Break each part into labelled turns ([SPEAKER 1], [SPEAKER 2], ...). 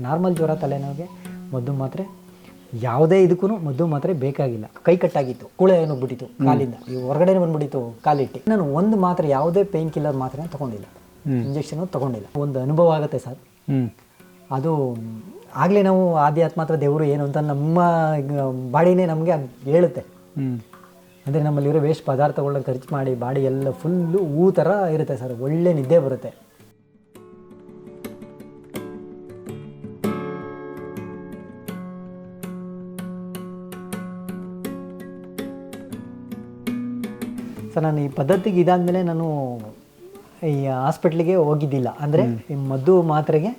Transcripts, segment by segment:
[SPEAKER 1] Normal ಜ್ವರ ತಲೆನೋವಿಗೆ ಮದ್ದು ಮಾತ್ರೆ ಯಾವುದೇ ಇದಕ್ಕೂ ಮದ್ದು ಮಾತ್ರೆ ಬೇಕಾಗಿಲ್ಲ. ಕೈ ಕಟ್ಟಾಗಿತ್ತು ಕೂಳೆ ನುಗ್ಬಿಟ್ಟಿತ್ತು ಕಾಲಿಂದ. ಈ ಹೊರಗಡೆ ಬಂದ್ಬಿಟ್ಟಿತ್ತು ಕಾಲಿಟ್ಟು. ನಾನು ಒಂದು ಮಾತ್ರೆ ಯಾವುದೇ ಪೇನ್ ಕಿಲ್ಲರ್ ಮಾತ್ರೆ ತಗೊಂಡಿಲ್ಲ. ಇಂಜೆಕ್ಷನ್ ತಗೊಂಡಿಲ್ಲ. ಒಂದು ಅನುಭವ ಆಗುತ್ತೆ ಸರ್. ಅದು ಆಗಲೇ ನಾವು ಆಧ್ಯಾತ್ಮ ಅಥವಾ ದೇವರು ಏನು ಅಂತ ನಮ್ಮ ಬಾಡಿನೇ ನಮಗೆ ಹೇಳುತ್ತೆ. ಅಂದರೆ ನಮ್ಮಲ್ಲಿರೋ ವೇಸ್ಟ್ ಪದಾರ್ಥಗಳನ್ನ ಖರ್ಚು ಮಾಡಿ ಬಾಡಿ ಎಲ್ಲ ಫುಲ್ಲು ಹೂ ಥರ ಇರುತ್ತೆ ಸರ್. ಒಳ್ಳೆ ನಿದ್ದೆ ಬರುತ್ತೆ. ಸರ್ ನಾನು ಈ ಪದ್ಧತಿಗೆ ಇದಾದಮೇಲೆ ನಾನು ಈ ಹಾಸ್ಪಿಟ್ಲಿಗೆ ಹೋಗಿದ್ದಿಲ್ಲ. ಅಂದರೆ ಈ ಮದ್ದು ಮಾತ್ರೆಗೆ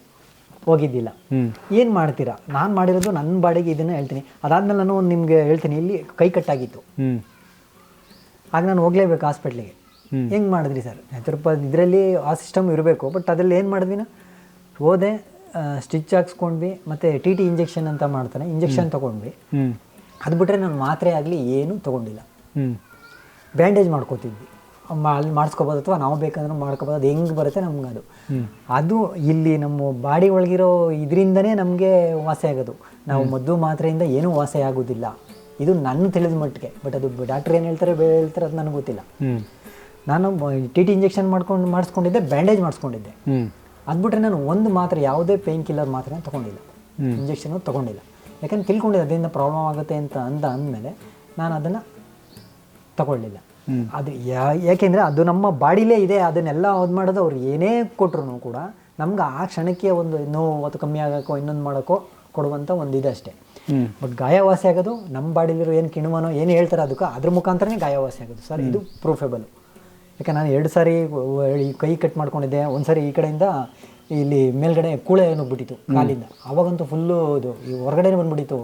[SPEAKER 1] ಹೋಗಿದ್ದಿಲ್ಲ. ಏನು ಮಾಡ್ತೀರಾ? ನಾನು ಮಾಡಿರೋದು ನನ್ನ ಬಾಡಿಗೆ ಇದನ್ನು ಹೇಳ್ತೀನಿ. ಅದಾದ್ಮೇಲೆ ನಾನು ನಿಮಗೆ ಹೇಳ್ತೀನಿ ಇಲ್ಲಿ ಕೈ ಕಟ್ಟಾಗಿತ್ತು. ಆಗ ನಾನು ಹೋಗ್ಲೇಬೇಕು ಹಾಸ್ಪಿಟ್ಲಿಗೆ. ಹೆಂಗೆ ಮಾಡಿದ್ರಿ ಸರ್? ಸ್ವಲ್ಪ ಇದರಲ್ಲಿ ಆ ಸಿಸ್ಟಮ್ ಇರಬೇಕು ಬಟ್ ಅದರಲ್ಲಿ ಏನು ಮಾಡಿದ್ವಿ ನಾ ಹೋದೆ ಸ್ಟಿಚ್ ಹಾಕ್ಸ್ಕೊಂಡ್ವಿ ಮತ್ತು ಟಿ ಟಿ ಇಂಜೆಕ್ಷನ್ ಅಂತ ಮಾಡ್ತಾನೆ ಇಂಜೆಕ್ಷನ್ ತೊಗೊಂಡ್ವಿ. ಅದು ಬಿಟ್ಟರೆ ನಾನು ಮಾತ್ರೆ ಆಗಲಿ ಏನೂ ತೊಗೊಂಡಿಲ್ಲ. ಬ್ಯಾಂಡೇಜ್ ಮಾಡ್ಕೋತಿದ್ವಿ. ಅಲ್ಲಿ ಮಾಡಿಸ್ಕೋಬೋದು ಅಥವಾ ನಾವು ಬೇಕಂದ್ರೆ ಮಾಡ್ಕೋಬೋದು ಅದು ಹೆಂಗೆ ಬರುತ್ತೆ ನಮ್ಗೆ ಅದು. ಅದು ಇಲ್ಲಿ ನಮ್ಮ ಬಾಡಿ ಒಳಗಿರೋ ಇದರಿಂದನೇ ನಮಗೆ ವಾಸೆ ಆಗೋದು. ನಾವು ಮದ್ದು ಮಾತ್ರೆಯಿಂದ ಏನೂ ವಾಸಿ ಆಗೋದಿಲ್ಲ. ಇದು ನನ್ನ ತಿಳಿದ ಮಟ್ಟಿಗೆ ಬಟ್ ಅದು ಡಾಕ್ಟ್ರ್ ಏನು ಹೇಳ್ತಾರೆ ಬೇರೆ ಹೇಳ್ತಾರೆ ಅದು ನನಗೆ ಗೊತ್ತಿಲ್ಲ. ನಾನು ಟಿ ಟಿ ಇಂಜೆಕ್ಷನ್ ಮಾಡ್ಕೊಂಡು ಮಾಡಿಸ್ಕೊಂಡಿದ್ದೆ ಬ್ಯಾಂಡೇಜ್ ಮಾಡಿಸ್ಕೊಂಡಿದ್ದೆ.
[SPEAKER 2] ಅದ್ಬಿಟ್ರೆ
[SPEAKER 1] ಅದು ಬಿಟ್ಟರೆ ನಾನು ಒಂದು ಮಾತ್ರೆ ಯಾವುದೇ ಪೇನ್ ಕಿಲ್ಲರ್ ಮಾತ್ರೆ ತೊಗೊಂಡಿಲ್ಲ. ಇಂಜೆಕ್ಷನು ತೊಗೊಂಡಿಲ್ಲ. ಯಾಕಂದ್ರೆ ತಿಳ್ಕೊಂಡಿದ್ದೆ ಅದರಿಂದ ಪ್ರಾಬ್ಲಮ್ ಆಗುತ್ತೆ ಅಂತ ಅಂದ ಅಂದಮೇಲೆ ನಾನು ಅದನ್ನು ತಗೊಳ್ಳಿಲ್ಲ. ಅದು ಯಾ ಯಾಕೆಂದರೆ ಅದು ನಮ್ಮ ಬಾಡಿಲೇ ಇದೆ ಅದನ್ನೆಲ್ಲ ಅದು ಮಾಡೋದು ಅವ್ರು ಏನೇ ಕೊಟ್ರು ಕೂಡ ನಮ್ಗೆ ಆ ಕ್ಷಣಕ್ಕೆ ಒಂದು ನೋವು ಅದು ಕಮ್ಮಿ ಆಗೋಕ್ಕೋ ಇನ್ನೊಂದು ಮಾಡೋಕ್ಕೋ ಕೊಡುವಂಥ ಒಂದು ಇದೆ ಅಷ್ಟೇ ಬಟ್ ಗಾಯವಾಸಿ ಆಗೋದು ನಮ್ಮ ಬಾಡಿಲಿರೋ ಏನು ಕಿಣ್ವನೋ ಏನು ಹೇಳ್ತಾರೆ ಅದಕ್ಕೆ ಅದ್ರ ಮುಖಾಂತರನೇ ಗಾಯವಾಸಿ ಆಗೋದು. ಸರ್ ಇದು ಪ್ರೂಫೇಬಲ್ ಯಾಕೆ ನಾನು ಎರಡು ಸಾರಿ ಈ ಕೈ ಕಟ್ ಮಾಡ್ಕೊಂಡಿದ್ದೆ ಒಂದು ಸಾರಿ ಈ ಕಡೆಯಿಂದ ಇಲ್ಲಿ ಮೇಲ್ಗಡೆ ಕೂಳೆ ನುಗ್ಬಿಟ್ಟಿತ್ತು ಕಾಲಿಂದ. ಅವಾಗಂತೂ ಫುಲ್ಲು ಇದು ಈ ಹೊರಗಡೆ ಬಂದ್ಬಿಟ್ಟಿತ್ತು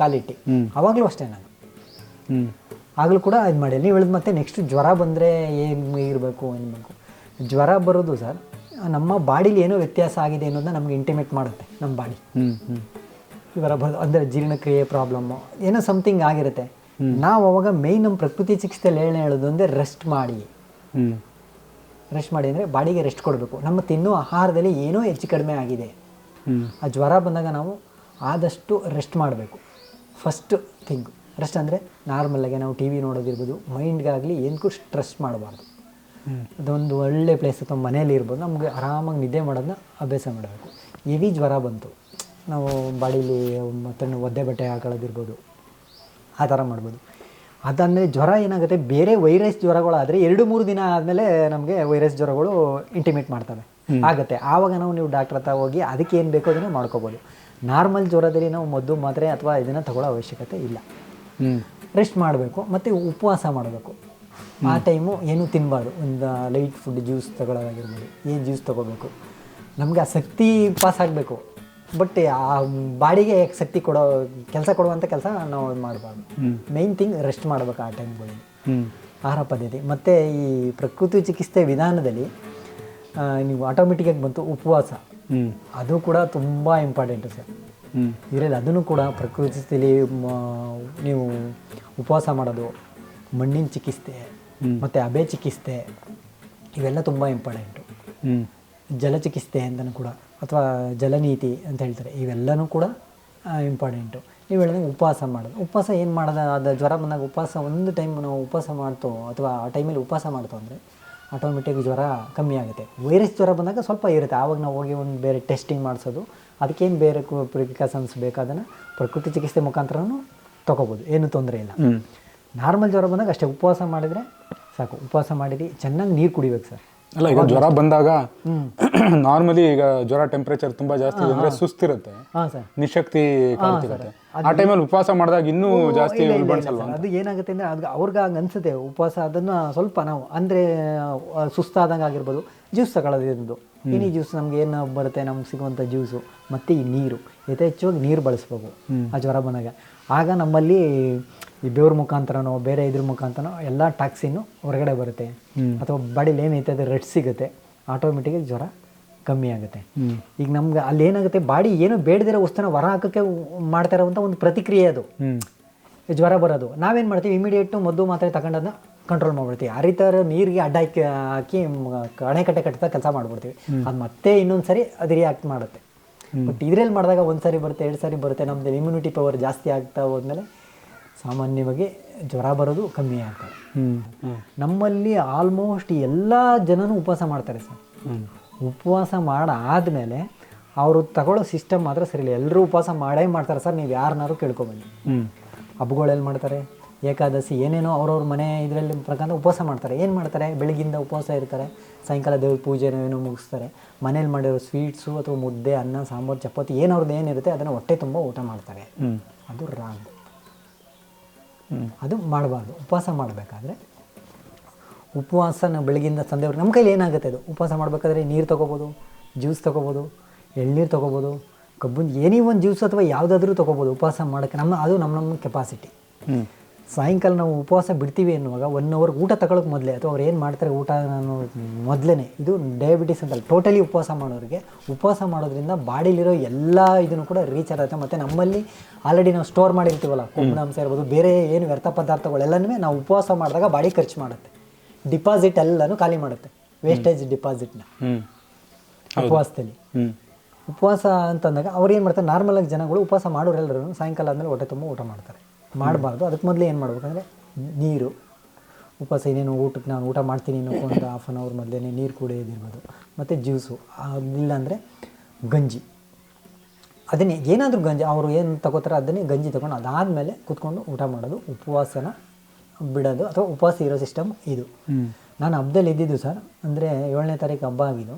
[SPEAKER 1] ಕಾಲಿಟ್ಟು. ಅವಾಗಲೂ ಅಷ್ಟೇ ನಾನು. ಆಗಲೂ ಕೂಡ ಇದು ಮಾಡಿ. ನೀವು ಹೇಳಿದ ಮತ್ತೆ ನೆಕ್ಸ್ಟ್ ಜ್ವರ ಬಂದರೆ ಏನು ಇರಬೇಕು ಅನ್ಬೇಕು ಜ್ವರ ಬರೋದು ಸರ್ ನಮ್ಮ ಬಾಡಿಲಿ ಏನೋ ವ್ಯತ್ಯಾಸ ಆಗಿದೆ ಅನ್ನೋದನ್ನ ನಮ್ಗೆ ಇಂಟಿಮೇಟ್ ಮಾಡುತ್ತೆ ನಮ್ಮ ಬಾಡಿ. ಜ್ವರ ಬರೋದು ಅಂದರೆ ಜೀರ್ಣಕ್ರಿಯೆ ಪ್ರಾಬ್ಲಮ್ಮು ಏನೋ ಸಮಥಿಂಗ್ ಆಗಿರುತ್ತೆ. ನಾವು ಅವಾಗ ಮೇಯ್ನ್ ನಮ್ಮ ಪ್ರಕೃತಿ ಚಿಕಿತ್ಸೆಯಲ್ಲಿ ಹೇಳಿ ಹೇಳೋದು ಅಂದರೆ ರೆಸ್ಟ್ ಮಾಡಿ. ರೆಸ್ಟ್ ಮಾಡಿ ಅಂದರೆ ಬಾಡಿಗೆ ರೆಸ್ಟ್ ಕೊಡಬೇಕು. ನಮ್ಮ ತಿನ್ನೋ ಆಹಾರದಲ್ಲಿ ಏನೋ ಹೆಚ್ಚು ಕಡಿಮೆ ಆಗಿದೆ. ಆ ಜ್ವರ ಬಂದಾಗ ನಾವು ಆದಷ್ಟು ರೆಸ್ಟ್ ಮಾಡಬೇಕು. ಫಸ್ಟ್ ಥಿಂಗ್ ರೆಸ್ಟ್ ಅಂದರೆ ನಾರ್ಮಲಾಗಿ ನಾವು ಟಿ ವಿ ನೋಡೋದಿರ್ಬೋದು ಮೈಂಡ್ಗಾಗಲಿ ಏನಕ್ಕೂ ಸ್ಟ್ರೆಸ್ ಮಾಡಬಾರ್ದು. ಅದೊಂದು ಒಳ್ಳೆ ಪ್ಲೇಸ್ ಅಥವಾ ಮನೇಲಿ ಇರ್ಬೋದು ನಮಗೆ ಆರಾಮಾಗಿ ನಿದ್ದೆ ಮಾಡೋದನ್ನ ಅಭ್ಯಾಸ ಮಾಡಬೇಕು. ಹೆವಿ ಜ್ವರ ಬಂತು. ನಾವು ಬಾಡೀಲಿ ಮತ್ತೆ ಒದ್ದೆ ಬಟ್ಟೆ ಹಾಕೊಳ್ಳೋದಿರ್ಬೋದು ಆ ಥರ ಮಾಡ್ಬೋದು. ಅದಾದಮೇಲೆ ಜ್ವರ ಏನಾಗುತ್ತೆ ಬೇರೆ ವೈರಸ್ ಜ್ವರಗಳಾದರೆ ಎರಡು ಮೂರು ದಿನ ಆದಮೇಲೆ ನಮಗೆ ವೈರಸ್ ಜ್ವರಗಳು ಇಂಟಿಮೇಟ್ ಮಾಡ್ತವೆ. ಆಗುತ್ತೆ. ಆವಾಗ ನಾವು ನೀವು ಡಾಕ್ಟ್ರ್ ಹತ್ರ ಹೋಗಿ ಅದಕ್ಕೆ ಏನು ಬೇಕೋ ಅದನ್ನು ಮಾಡ್ಕೋಬೋದು. ನಾರ್ಮಲ್ ಜ್ವರದಲ್ಲಿ ನಾವು ಮದ್ದು ಮಾತ್ರೆ ಅಥವಾ ಇದನ್ನು ತಗೊಳ್ಳೋ ಅವಶ್ಯಕತೆ ಇಲ್ಲ. ರೆಸ್ಟ್ ಮಾಡಬೇಕು ಮತ್ತು ಉಪವಾಸ ಮಾಡಬೇಕು. ಆ ಟೈಮು ಏನೂ ತಿನ್ನಬಾರ್ದು ಒಂದು ಲೈಟ್ ಫುಡ್ ಜ್ಯೂಸ್ ತಗೊಳ್ಳೋದಾಗಿರ್ಬೋದು ಏನು ಜ್ಯೂಸ್ ತೊಗೋಬೇಕು? ನಮಗೆ ಆ ಶಕ್ತಿ ಪಾಸ್ ಆಗಬೇಕು. ಬಟ್ ಆ ಬಾಡಿಗೆ ಶಕ್ತಿ ಕೊಡೋ ಕೆಲಸ ಕೊಡುವಂಥ ಕೆಲಸ ನಾವು ಮಾಡಬಾರ್ದು. ಮೇನ್ ಥಿಂಗ್ ರೆಸ್ಟ್ ಮಾಡಬೇಕು ಆ ಟೈಮ್ಗಳಲ್ಲಿ ಆಹಾರ ಪದ್ಧತಿ. ಮತ್ತು ಈ ಪ್ರಕೃತಿ ಚಿಕಿತ್ಸೆ ವಿಧಾನದಲ್ಲಿ ನೀವು ಆಟೋಮೆಟಿಕ್ಕಾಗಿ ಬಂತು ಉಪವಾಸ. ಅದು ಕೂಡ ತುಂಬ ಇಂಪಾರ್ಟೆಂಟ್ ಸರ್. ಇದರಲ್ಲಿ ಅದನ್ನು ಕೂಡ ಪ್ರಕೃತಿಯಲ್ಲಿ ನೀವು ಉಪವಾಸ ಮಾಡೋದು ಮಣ್ಣಿನ ಚಿಕಿತ್ಸೆ ಮತ್ತು ಅಬೆ ಚಿಕಿತ್ಸೆ ಇವೆಲ್ಲ ತುಂಬ ಇಂಪಾರ್ಟೆಂಟು
[SPEAKER 2] ಹ್ಮ್.
[SPEAKER 1] ಜಲಚಿಕಿತ್ಸೆ ಅಂತಲೂ ಕೂಡ ಅಥವಾ ಜಲನೀತಿ ಅಂತ ಹೇಳ್ತಾರೆ ಇವೆಲ್ಲನೂ ಕೂಡ ಇಂಪಾರ್ಟೆಂಟು ನೀವು ಹೇಳಿದಂಗೆ ಉಪವಾಸ ಮಾಡೋದು. ಉಪವಾಸ ಏನು ಮಾಡೋದು? ಅದು ಜ್ವರ ಬಂದಾಗ ಉಪವಾಸ ಒಂದು ಟೈಮ್ ನಾವು ಉಪವಾಸ ಮಾಡ್ತೋ ಅಥವಾ ಆ ಟೈಮಲ್ಲಿ ಉಪವಾಸ ಮಾಡ್ತೋ ಅಂದರೆ ಆಟೋಮೆಟಿಕ್ ಜ್ವರ ಕಮ್ಮಿ ಆಗುತ್ತೆ. ವೈರಸ್ ಜ್ವರ ಬಂದಾಗ ಸ್ವಲ್ಪ ಇರುತ್ತೆ. ಆವಾಗ ನಾವು ಹೋಗಿ ಒಂದು ಬೇರೆ ಟೆಸ್ಟಿಂಗ್ ಮಾಡಿಸೋದು. ಅದಕ್ಕೇನು ಬೇರೆ ಪ್ರಿಕಾಷನ್ಸ್ ಬೇಕಾದನ್ನು ಪ್ರಕೃತಿ ಚಿಕಿತ್ಸೆ ಮುಖಾಂತರನೂ ತೊಗೋಬೋದು. ಏನೂ ತೊಂದರೆ ಇಲ್ಲ. ನಾರ್ಮಲ್ ಜ್ವರ ಬಂದಾಗ ಅಷ್ಟೇ. ಉಪವಾಸ ಮಾಡಿದರೆ ಸಾಕು. ಉಪವಾಸ ಮಾಡಿರಿ. ಚೆನ್ನಾಗಿ ನೀರು ಕುಡಿಬೇಕು ಸರ್.
[SPEAKER 2] ಅಲ್ಲ ಈಗ ಜ್ವರ ಬಂದಾಗ ನಾರ್ಮಲಿ ಈಗ ಜ್ವರ ಟೆಂಪರೇಚರ್ ತುಂಬಾ ಜಾಸ್ತಿ ಇದೆ ಅಂದ್ರೆ ಸುಸ್ತಿರುತ್ತೆ. ನಿಶಕ್ತಿ ಕಾಣ್ತಿರುತ್ತೆ. ಆ ಟೈಮಲ್ಲಿ ಉಪವಾಸ ಮಾಡಿದಾಗ ಇನ್ನೂ ಜಾಸ್ತಿ ಉಲ್ಬಣಿಸಲ್ವಾ
[SPEAKER 1] ಅದು ಏನಾಗುತ್ತೆ ಅಂದ್ರೆ ಅದು ಅವ್ರಿಗೆ ಹಂಗೆ ಅನ್ಸುತ್ತೆ. ಉಪವಾಸ ಅದನ್ನ ಸ್ವಲ್ಪ ನಾವು ಅಂದ್ರೆ ಸುಸ್ತಾದಂಗೆ ಆಗಿರ್ಬೋದು. ಜ್ಯೂಸ್ ತಗೊಳ್ಳೋದು ಏನೇ ಜ್ಯೂಸ್ ನಮ್ಗೆ ಏನು ಬರುತ್ತೆ? ನಮ್ಗೆ ಸಿಗುವಂಥ ಜ್ಯೂಸು ಮತ್ತು ಈ ನೀರು. ಯಥೇಚ್ಛವಾಗಿ ನೀರು ಬಳಸ್ಬೇಕು ಆ ಜ್ವರ ಬಂದಾಗ. ಆಗ ನಮ್ಮಲ್ಲಿ ಈ ಬೆವ್ರ ಮುಖಾಂತರನೋ ಬೇರೆ ಇದ್ರ ಮುಖಾಂತರನೋ ಎಲ್ಲ ಟಾಕ್ಸಿನ್ನು ಹೊರಗಡೆ ಬರುತ್ತೆ. ಅಥವಾ ಬಾಡಿಲಿ ಏನೈತೆ ಅದು ರೆಡ್ ಸಿಗುತ್ತೆ. ಆಟೋಮೆಟಿಕಾಗಿ ಜ್ವರ ಕಮ್ಮಿ ಆಗುತ್ತೆ. ಈಗ ನಮ್ಗೆ ಅಲ್ಲಿ ಏನಾಗುತ್ತೆ ಬಾಡಿ ಏನು ಬೇಡದಿರೋ ವಸ್ತುನ ಹೊರ ಹಾಕೋಕ್ಕೆ ಮಾಡ್ತಾ ಇರೋವಂಥ ಒಂದು ಪ್ರತಿಕ್ರಿಯೆ ಅದು. ಜ್ವರ ಬರೋದು. ನಾವೇನು ಮಾಡ್ತೀವಿ ಇಮಿಡಿಯೇಟು ಮದ್ದು ಮಾತ್ರೆ ತಗೊಂಡದನ್ನ ಕಂಟ್ರೋಲ್ ಮಾಡ್ಬಿಡ್ತೀವಿ. ಆ ರೀತಿ ನೀರಿಗೆ ಅಡ್ಡ ಹಾಕಿ ಹಾಕಿ ಅಣೆಕಟ್ಟೆ ಕಟ್ತಾ ಕೆಲಸ ಮಾಡ್ಬಿಡ್ತೀವಿ. ಅದು ಮತ್ತೆ ಇನ್ನೊಂದು ಸರಿ ಅದು ರಿಯಾಕ್ಟ್ ಮಾಡುತ್ತೆ. ಬಟ್ ಇದ್ರಲ್ಲಿ ಮಾಡಿದಾಗ ಒಂದು ಸಾರಿ ಬರುತ್ತೆ ಎರಡು ಸಾರಿ ಬರುತ್ತೆ ನಮ್ಮದು ಇಮ್ಯುನಿಟಿ ಪವರ್ ಜಾಸ್ತಿ ಆಗ್ತಾ ಹೋದ್ಮೇಲೆ ಸಾಮಾನ್ಯವಾಗಿ ಜ್ವರ ಬರೋದು ಕಮ್ಮಿ ಆಗ್ತದೆ. ನಮ್ಮಲ್ಲಿ ಆಲ್ಮೋಸ್ಟ್ ಎಲ್ಲ ಜನನೂ ಉಪವಾಸ ಮಾಡ್ತಾರೆ ಸರ್. ಉಪವಾಸ ಮಾಡಾದ್ಮೇಲೆ ಅವರು ತಗೊಳ್ಳೋ ಸಿಸ್ಟಮ್ ಮಾತ್ರ ಸರಿ ಇಲ್ಲ ಎಲ್ಲರೂ ಉಪವಾಸ ಮಾಡೇ ಮಾಡ್ತಾರೆ ಸರ್ ನೀವು ಯಾರನ್ನಾರು ಕೇಳ್ಕೊಬನ್ನಿ.
[SPEAKER 2] ಹಬ್ಬಗಳು
[SPEAKER 1] ಹಬ್ಬಗಳೆಲ್ಲಿ ಮಾಡ್ತಾರೆ? ಏಕಾದಶಿ ಏನೇನೋ ಅವ್ರವ್ರ ಮನೆ ಇದರಲ್ಲಿ ಪ್ರಕಾರ ಉಪವಾಸ ಮಾಡ್ತಾರೆ. ಏನು ಮಾಡ್ತಾರೆ? ಬೆಳಗಿಂದ ಉಪವಾಸ ಇರ್ತಾರೆ. ಸಾಯಂಕಾಲ ದೇವ್ರ ಪೂಜೆನೋ ಏನೋ ಮುಗಿಸ್ತಾರೆ. ಮನೇಲಿ ಮಾಡಿರೋ ಸ್ವೀಟ್ಸು ಅಥವಾ ಮುದ್ದೆ ಅನ್ನ ಸಾಂಬಾರು ಚಪಾತಿ ಏನವ್ರದ್ದು ಏನಿರುತ್ತೆ ಅದನ್ನು ಹೊಟ್ಟೆ ತುಂಬ ಊಟ ಮಾಡ್ತಾರೆ. ಅದು ರಾಂಗ್. ಅದು ಮಾಡಬಾರ್ದು. ಉಪವಾಸ ಮಾಡಬೇಕಾದ್ರೆ ಉಪವಾಸ ನಾವು ಬೆಳಗಿಂದ ಸಂಜೆವರೆಗೆ ನಮ್ಮ ಕೈಲಿ ಏನಾಗುತ್ತೆ ಅದು? ಉಪವಾಸ ಮಾಡಬೇಕಾದ್ರೆ ನೀರು ತೊಗೋಬೋದು ಜ್ಯೂಸ್ ತೊಗೋಬೋದು ಎಳ್ನೀರು ತೊಗೋಬೋದು ಕಬ್ಬಿನ ಏನೇ ಒಂದು ಜ್ಯೂಸ್ ಅಥವಾ ಯಾವುದಾದ್ರೂ ತೊಗೋಬೋದು ಉಪವಾಸ ಮಾಡೋಕ್ಕೆ. ನಮ್ಮ ಅದು ನಮ್ಮ ನಮ್ಮ ಕೆಪಾಸಿಟಿ ಸಾಯಂಕಾಲ ನಾವು ಉಪವಾಸ ಬಿಡ್ತೀವಿ ಅನ್ನುವಾಗ ಒನ್ ಅವರ್ ಊಟ ತಗೊಳಕ್ಕೆ ಮೊದಲೇ ಅಥವಾ ಅವ್ರು ಏನು ಮಾಡ್ತಾರೆ ಊಟ ನಾನು ಮೊದಲೇ ಇದು ಡಯಾಬಿಟಿಸ್ ಅಂತಲ್ಲ ಟೋಟಲಿ ಉಪವಾಸ ಮಾಡೋರಿಗೆ. ಉಪವಾಸ ಮಾಡೋದ್ರಿಂದ ಬಾಡಿಲಿರೋ ಎಲ್ಲ ಇದನ್ನು ಕೂಡ ರೀಚ್ ಆಗುತ್ತೆ. ಮತ್ತು ನಮ್ಮಲ್ಲಿ ಆಲ್ರೆಡಿ ನಾವು ಸ್ಟೋರ್ ಮಾಡಿರ್ತೀವಲ್ಲ ಕೊಬ್ಬಿನಾಂಶ ಇರ್ಬೋದು ಬೇರೆ ಏನು ವ್ಯರ್ಥ ಪದಾರ್ಥಗಳೆಲ್ಲನೂ ನಾವು ಉಪವಾಸ ಮಾಡಿದಾಗ ಬಾಡಿ ಖರ್ಚು ಮಾಡುತ್ತೆ. ಡಿಪಾಸಿಟ್ ಎಲ್ಲನೂ ಖಾಲಿ ಮಾಡುತ್ತೆ ವೇಸ್ಟೇಜ್ ಡಿಪಾಸಿಟ್ನ ಉಪವಾಸದಲ್ಲಿ. ಉಪವಾಸ ಅಂತಂದಾಗ ಅವ್ರು ಏನು ಮಾಡ್ತಾರೆ ನಾರ್ಮಲಾಗಿ ಜನಗಳು ಉಪವಾಸ ಮಾಡೋರೆಲ್ಲರೂ ಸಾಯಂಕಾಲ ಆದಮೇಲೆ ಹೊಟ್ಟೆ ತುಂಬ ಊಟ ಮಾಡ್ತಾರೆ. ಮಾಡಬಾರ್ದು. ಅದಕ್ಕೆ ಮೊದಲು ಏನು ಮಾಡ್ಬೇಕಂದ್ರೆ ನೀರು. ಉಪವಾಸ ಏನೇನು ಊಟಕ್ಕೆ ನಾನು ಊಟ ಮಾಡ್ತೀನಿ ಅನ್ನೋ ಒಂದು ಹಾಫ್ ಆನ್ ಅವರ್ ಮೊದಲೇ ನೀರು ಕುಡಿಯೋದಿರ್ಬೋದು ಮತ್ತು ಜ್ಯೂಸು ಇಲ್ಲಾಂದರೆ ಗಂಜಿ. ಅದನ್ನೇ ಏನಾದರೂ ಗಂಜಿ ಅವರು ಏನು ತಗೋತಾರೆ ಅದನ್ನೇ ಗಂಜಿ ತಗೊಂಡು ಅದಾದಮೇಲೆ ಕುತ್ಕೊಂಡು ಊಟ ಮಾಡೋದು ಉಪವಾಸನ ಬಿಡೋದು ಅಥವಾ ಉಪವಾಸ ಇರೋ ಸಿಸ್ಟಮ್ ಇದು. ನಾನು ಹಬ್ಬದಲ್ಲಿ ಇದ್ದಿದ್ದು ಸರ್ ಅಂದರೆ ಏಳನೇ ತಾರೀಕು ಹಬ್ಬ ಆಗಿದ್ದು.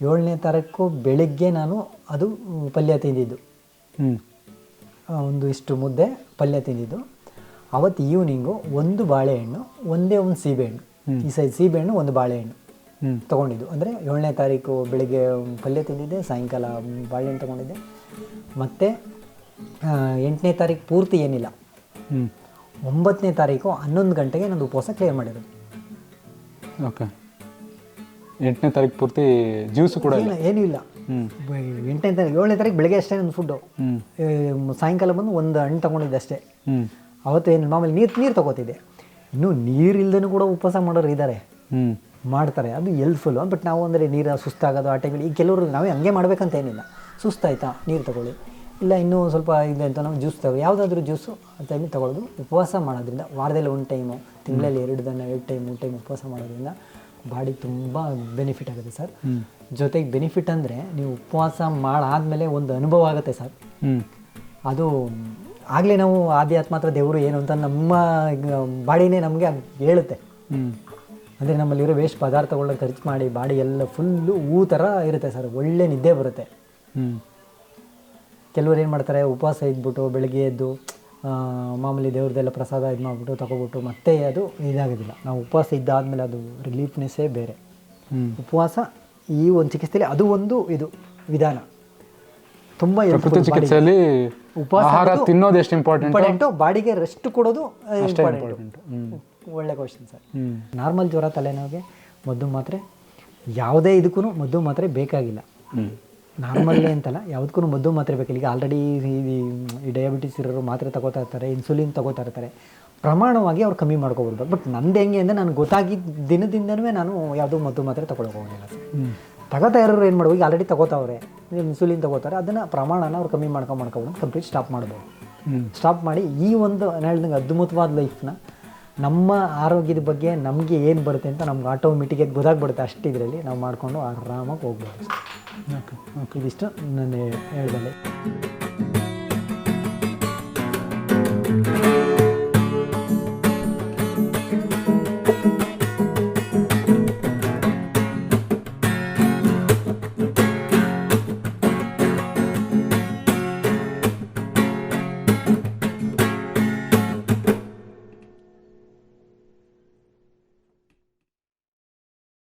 [SPEAKER 1] ಏಳನೇ ತಾರೀಕು ಬೆಳಿಗ್ಗೆ ನಾನು ಅದು ಪಲ್ಯ ತಿಂದಿದ್ದು. ಒಂದು ಇಷ್ಟು ಮುದ್ದೆ ಪಲ್ಯ ತಿಂದಿದ್ದು. ಅವತ್ತು ಈವ್ನಿಂಗು ಒಂದು ಬಾಳೆಹಣ್ಣು ಒಂದೇ ಒಂದು ಸೀಬೆಹಣ್ಣು. ಈ ಸೈಜ್ ಸೀಬೆಹಣ್ಣು ಒಂದು ಬಾಳೆಹಣ್ಣು ತೊಗೊಂಡಿದ್ದು. ಅಂದರೆ ಏಳನೇ ತಾರೀಕು ಬೆಳಿಗ್ಗೆ ಪಲ್ಯ ತಿಂದಿದ್ದೆ ಸಾಯಂಕಾಲ ಬಾಳೆಹಣ್ಣು ತೊಗೊಂಡಿದ್ದೆ. ಮತ್ತು ಎಂಟನೇ ತಾರೀಕು ಪೂರ್ತಿ ಏನಿಲ್ಲ. ಒಂಬತ್ತನೇ ತಾರೀಕು ಹನ್ನೊಂದು ಗಂಟೆಗೆ ನಂದು ಉಪವಾಸ ಕ್ಲಿಯರ್ ಮಾಡಿದ್ರು
[SPEAKER 2] ಓಕೆ ಎಂಟನೇ ತಾರೀಕು ಪೂರ್ತಿ ಜ್ಯೂಸು ಕೂಡ ಇಲ್ಲ.
[SPEAKER 1] ಏನು ಇಲ್ಲ. ಎಂಟನೇ ತಾರೀಕು ಏಳನೇ ತಾರೀಕು ಬೆಳಗ್ಗೆ ಅಷ್ಟೇ ನನ್ನ ಫುಡ್ಡು ಸಾಯಂಕಾಲ ಬಂದು ಒಂದು ಹಣ್ಣು ತೊಗೊಂಡಿದ್ದೆ ಅಷ್ಟೇ.
[SPEAKER 2] ಹ್ಮ್.
[SPEAKER 1] ಅವತ್ತು ಏನು ಮಾಮೂಲಿ ನೀರು ನೀರು ತೊಗೋತಿದ್ದೆ. ಇನ್ನು ನೀರು ಕೂಡ ಉಪವಾಸ ಮಾಡೋರು ಇದ್ದಾರೆ
[SPEAKER 2] ಹ್ಮ್.
[SPEAKER 1] ಮಾಡ್ತಾರೆ. ಅದು ಹೆಲ್ಪ್ಫುಲ್ಲು ಬಟ್ ನಾವು ಅಂದರೆ ನೀರು ಸುಸ್ತಾಗೋದು ಆ ಟೈಮಲ್ಲಿ ಈಗ ಕೆಲವರು ನಾವೇ ಹಂಗೆ ಮಾಡ್ಬೇಕಂತ ಏನಿಲ್ಲ. ಸುಸ್ತಾಯ್ತಾ ನೀರು ತಗೊಳ್ಳಿ. ಇಲ್ಲ ಇನ್ನೂ ಸ್ವಲ್ಪ ಇದೆ ಅಂತ ನಾವು ಜ್ಯೂಸ್ ತಗೋ ಯಾವುದಾದ್ರೂ ಜ್ಯೂಸು ಆ ಟೈಮಿಗೆ ತಗೊಳ್ಳೋದು. ಉಪವಾಸ ಮಾಡೋದ್ರಿಂದ ವಾರದಲ್ಲಿ ಒಂದು ಟೈಮು ತಿಂಗಳಲ್ಲಿ ಎರಡು ದಿನ ಎರಡು ಟೈಮ್ ಮೂರು ಟೈಮ್ ಉಪವಾಸ ಮಾಡೋದ್ರಿಂದ ಬಾಡಿ ತುಂಬ ಬೆನಿಫಿಟ್ ಆಗುತ್ತೆ ಸರ್. ಜೊತೆಗೆ ಬೆನಿಫಿಟ್ ಅಂದರೆ ನೀವು ಉಪವಾಸ ಮಾಡಾದ್ಮೇಲೆ ಒಂದು ಅನುಭವ ಆಗುತ್ತೆ ಸರ್. ಅದು ಆಗಲೇ ನಾವು ಆಧ್ಯಾತ್ಮ ಅಥವಾ ದೇವರು ಏನು ಅಂತ ನಮ್ಮ ಬಾಡಿನೇ ನಮಗೆ ಹೇಳುತ್ತೆ. ಅಂದರೆ ನಮ್ಮಲ್ಲಿರೋ ವೇಸ್ಟ್ ಪದಾರ್ಥಗಳನ್ನ ಖರ್ಚು ಮಾಡಿ ಬಾಡಿ ಎಲ್ಲ ಫುಲ್ಲು ಹೂ ಥರ ಇರುತ್ತೆ ಸರ್. ಒಳ್ಳೆ ನಿದ್ದೆ ಬರುತ್ತೆ. ಕೆಲವರು ಏನು ಮಾಡ್ತಾರೆ ಉಪವಾಸ ಇದ್ಬಿಟ್ಟು ಬೆಳಗ್ಗೆ ಎದ್ದು ಮಾಮೂಲಿ ದೇವ್ರದ್ದೆಲ್ಲ ಪ್ರಸಾದ ಇದು ಮಾಡಿಬಿಟ್ಟು ತಗೊಬಿಟ್ಟು ಮತ್ತೆ ಅದು ಇದಾಗೋದಿಲ್ಲ. ನಾವು ಉಪವಾಸ ಇದ್ದಾದಮೇಲೆ ಅದು ರಿಲೀಫ್ನೆಸ್ಸೇ ಬೇರೆ. ಉಪವಾಸ ಈ ಒಂದು ಚಿಕಿತ್ಸೆಯಲ್ಲಿ ಅದು ಒಂದು ಇದು ವಿಧಾನ. ತುಂಬ
[SPEAKER 2] ಚಿಕಿತ್ಸೆಯಲ್ಲಿ
[SPEAKER 1] ಉಪವಾಸ
[SPEAKER 2] ತಿನ್ನೋದು ಎಷ್ಟು ಇಂಪಾರ್ಟೆಂಟ್
[SPEAKER 1] ಬಾಡಿಗೆ ರೆಸ್ಟ್ ಕೊಡೋದು ಇಂಪಾರ್ಟೆಂಟು ಒಳ್ಳೆ ಕ್ವಶನ್ ಸರ್ ನಾರ್ಮಲ್ ಜ್ವರ ತಲೆನೋವಿಗೆ ಮದ್ದು ಮಾತ್ರೆ ಯಾವುದೇ ಇದಕ್ಕೂ ಮದ್ದು ಮಾತ್ರೆ ಬೇಕಾಗಿಲ್ಲ. ನಾರ್ಮಲ್ ಅಂತಲ್ಲ ಯಾವುದಕ್ಕೂ ಮದ್ದು ಮಾತ್ರೆ ಬೇಕಿಲ್ಲ ಈಗ ಆಲ್ರೆಡಿ ಡಯಾಬಿಟಿಸ್ ಇರೋರು ಮಾತ್ರೆ ತಗೋತಾ ಇರ್ತಾರೆ ಇನ್ಸುಲಿನ್ ತಗೋತಾ ಇರ್ತಾರೆ. ಪ್ರಮಾಣವಾಗಿ ಅವ್ರು ಕಮ್ಮಿ ಮಾಡ್ಕೋಬಹುದು ಬಟ್ ನಂದು ಹೆಂಗೆ ಅಂದರೆ ನನಗೆ ಗೊತ್ತಾಗಿದ್ದ ದಿನದಿಂದನೂ ನಾನು ಯಾವುದೋ ಮದ್ದು ಮಾತ್ರೆ ತಗೊಳಕ್ಕೆ ಹೋಗಿಲ್ಲ ಸರ್ ತಗೋತಾ ಇರೋರು ಏನು ಮಾಡ್ಬೋದು? ಈಗ ಆಲ್ರೆಡಿ ತಗೋತಾವ್ರೆ. ಇನ್ಸುಲಿನ್ ತಗೋತಾರೆ ಅದನ್ನು ಪ್ರಮಾಣನ ಅವ್ರು ಕಮ್ಮಿ ಮಾಡ್ಕೊಂಡು ಮಾಡ್ಕೊಂಡು ಕಂಪ್ಲೀಟ್ ಸ್ಟಾಪ್ ಮಾಡ್ಬೋದು. ಸ್ಟಾಪ್ ಮಾಡಿ ಈ ಒಂದು ನಾನು ಹೇಳ್ದಂಗೆ ಅದ್ಭುತವಾದ ಲೈಫ್ನ ನಮ್ಮ ಆರೋಗ್ಯದ ಬಗ್ಗೆ ನಮಗೆ ಏನು ಬರುತ್ತೆ ಅಂತ ನಮ್ಗೆ ಆಟೋಮೆಟಿಕ್ ಗೊತ್ತಾಗ್ಬಿಡುತ್ತೆ ಅಷ್ಟು ಇದರಲ್ಲಿ ನಾವು ಮಾಡಿಕೊಂಡು ಆರಾಮಾಗಿ ಹೋಗ್ಬೋದು.
[SPEAKER 2] ಓಕೆ
[SPEAKER 1] ಇದಿಷ್ಟು ನಾನು ಹೇಳ್ದಲ್ಲಿ